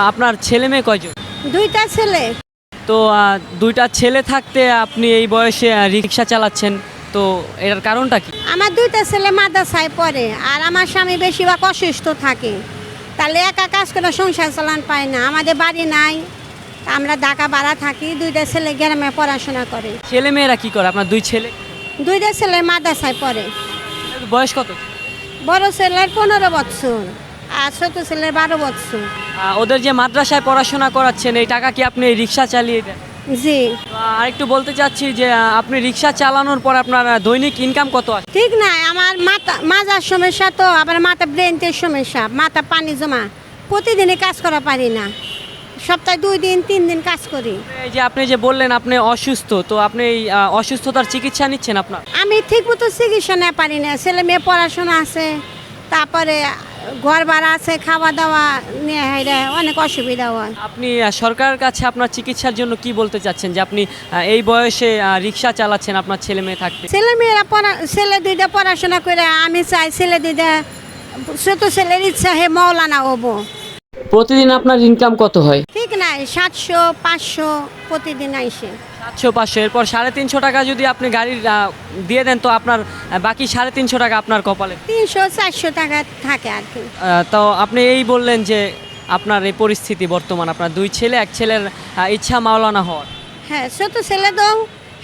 আপনার ছেলে মেয়ে কয়জন? দুইটা ছেলে। তো দুইটা ছেলে থাকতে আপনি এই বয়সে রিক্সা চালাচ্ছেন তো এটার কারণটা কি? আমার দুইটা ছেলে মাদ্রাসায় পড়ে আর আমার স্বামী বেশিরভাগ অসুস্থ থাকে। তাহলে একা কাজ করে সংসার চালান পায় না আমাদের বাড়ি নাই। আমরা ঢাকা ভাড়া থাকি দুইটা ছেলে গ্রামে পড়াশোনা করে। ছেলে মেয়েরা কি করে? আপনার দুই ছেলে? দুইটা ছেলে মাদ্রাসায় পড়ে। বয়স কত? বড় ছেলের পনেরো বছর। আর ছোট ছেলের বারো বছর। আহ, ওদের যে মাদ্রাসায় পড়াশোনা করাচ্ছেন এই টাকা কি আপনি রিক্সা চালিয়ে দেন? জি। তো, আহ, আরেকটু বলতে চাচ্ছি যে আহ, আপনি রিক্সা চালানোর পর আপনার আহ, দৈনিক ইনকাম কত আসে ঠিক নাই আমার মাথা মাজার সমস্যা তো আবার মাথা ব্রেনটের সমস্যা মাথা পানি জমা। প্রতিদিনই কাজ করা পারি না। সপ্তাহে দুই দিন তিন দিন কাজ করি। এই যে আপনি যে বললেন আপনি অসুস্থ তো আপনি এই আহ, অসুস্থতার চিকিৎসা নিচ্ছেন আপনার? আমি ঠিক মতো চিকিৎসা না পারি না। ছেলে মেয়ে পড়াশোনা আছে তারপরে ঘর ভাড়া আছে খাওয়া দাওয়া নিয়ে হাইরে অনেক অসুবিধা হয়। আপনি সরকারের কাছে আপনার চিকিৎসার জন্য কি বলতে চাচ্ছেন? যে আপনি এই বয়সে রিক্সা চালাচ্ছেন আপনার ছেলে মেয়ে থাকতে। ছেলে মেয়েরা পড়া ছেলে দুইটা পড়াশোনা করে আমি চাই ছেলে দুইটা ছোট ছেলের ইচ্ছা হে মৌলানা হব। প্রতিদিন আপনার ইনকাম কত হয়? ঠিক সাতশো পাঁচশো প্রতিদিন আইসে। সাতশো পাঁচশো এরপর সাড়ে তিনশো টাকা যদি আপনি গাড়ির আহ, দিয়ে দেন তো আপনার আহ, বাকি সাড়ে তিনশো টাকা আপনার কপালে? তিনশো চারশো টাকা থাকে আর কি। আহ, তো আপনি এই বললেন যে আপনার এই পরিস্থিতি বর্তমান আপনার দুই ছেলে এক ছেলের আহ, ইচ্ছা মাওলানা হওয়ার। হ্যাঁ ছোট ছেলে দাও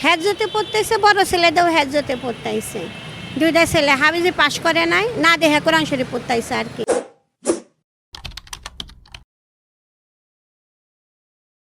হ্যাজতে পড়তেছে বড় ছেলে দাও হ্যাজতে পড়তেছে। দুইটা ছেলে হাবিজি পাশ করে নাই না দেখে কোরআন শরীফ পড়তেছে আর কি।